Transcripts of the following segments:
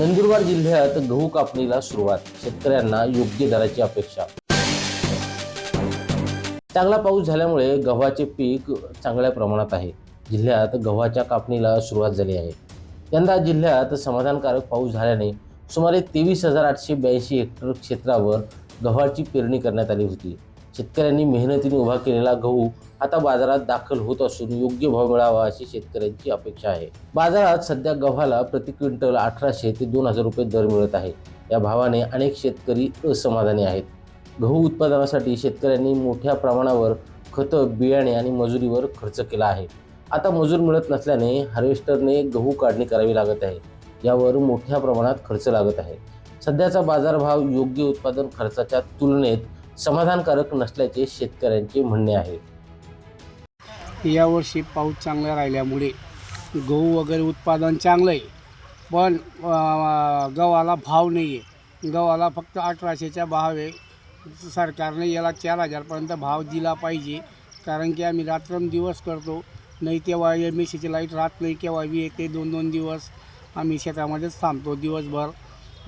नंदुरबार जिल्ह्यात गहू कापणीला सुरुवात. शेतकऱ्यांना योग्य दराची अपेक्षा. चांगला पाऊस झाल्यामुळे गव्हाचे पीक चांगल्या प्रमाणात आहे. जिल्ह्यात गव्हाच्या कापणीला सुरुवात झाली आहे. यंदा जिल्ह्यात समाधानकारक पाऊस झाल्याने सुमारे तेवीस हजार आठशे ब्याऐंशी हेक्टर क्षेत्रावर गव्हाची पेरणी करण्यात आली होती. शेतकऱ्यांनी मेहनतीने उभा केलेला गहू आता बाजारात दाखल होत असून योग्य भाव मिळावा अशी शेतकऱ्यांची अपेक्षा आहे. बाजारात सध्या गव्हाला प्रति क्विंटल अठराशे ते दोन हजार रुपये दर मिळत आहे. या भावाने अनेक शेतकरी असमाधानी आहेत. गहू उत्पादनासाठी शेतकऱ्यांनी मोठ्या प्रमाणावर खतं बियाणे आणि मजुरीवर खर्च केला आहे. आता मजूर मिळत नसल्याने हार्वेस्टरने गहू काढणी करावी लागत आहे. यावर मोठ्या प्रमाणात खर्च लागत आहे. सध्याचा बाजारभाव योग्य उत्पादन खर्चाच्या तुलनेत समाधानकारक नसल्याचे शेतकऱ्यांचे म्हणणे आहे. यावर्षी पाऊस चांगला राहिल्यामुळे गहू वगैरे उत्पादन चांगलं आहे. पण गव्हाला भाव नाही आहे गव्हाला फक्त अठराशेचा भाव आहे सरकारने याला चार हजारपर्यंत भाव दिला पाहिजे. कारण की आम्ही रात्रंदिवस करतो. नाही तेव्हा एम एस सीची लाइट राहत नाही केव्हा बी येते दोन दोन दिवस. आम्ही शेतामध्येच थांबतो दिवसभर.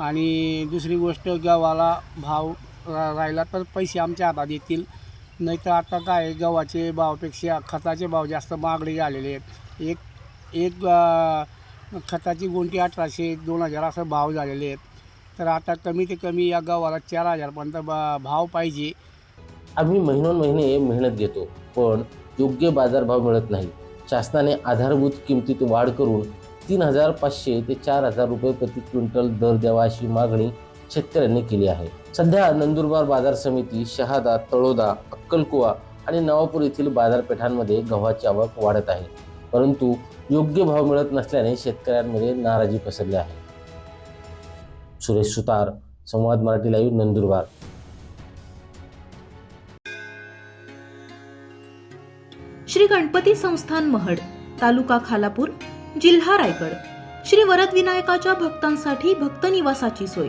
आणि दुसरी गोष्ट गव्हाला भाव रा राहिला तर पैसे आमच्या हातात येतील. नाही तर आता काय आहे, गव्हाचे भावापेक्षा खताचे भाव जास्त महागडे झालेले आहेत. एक एक खताची गुंठी अठराशे दोन हजार असं भाव झालेले आहेत. तर आता कमी ते कमी या गव्हाला चार हजारपर्यंत बा भाव पाहिजे. आम्ही महिनोन महिने मेहनत घेतो पण योग्य बाजारभाव मिळत नाही. शासनाने आधारभूत किमतीत वाढ करून तीन हजार पाचशे ते चार हजार रुपये प्रति क्विंटल दर द्यावा अशी मागणी शेतकऱ्यांनी केली आहे. सध्या नंदुरबार बाजार समिती शहादा तळोदा अक्कलकुवा आणि नवापूर येथील बाजारपेठांमध्ये गव्हाची आवक वाढत आहे. परंतु योग्य भाव मिळत नसल्याने शेतकऱ्यांमध्ये नाराजी पसरली आहे. सुरेश सुतार संवाद मराठी लाईव्ह नंदुरबार. श्री गणपती संस्थान महड तालुका खालापूर जिल्हा रायगड. श्री वरदविनायकाच्या भक्तांसाठी भक्त निवासाची सोय.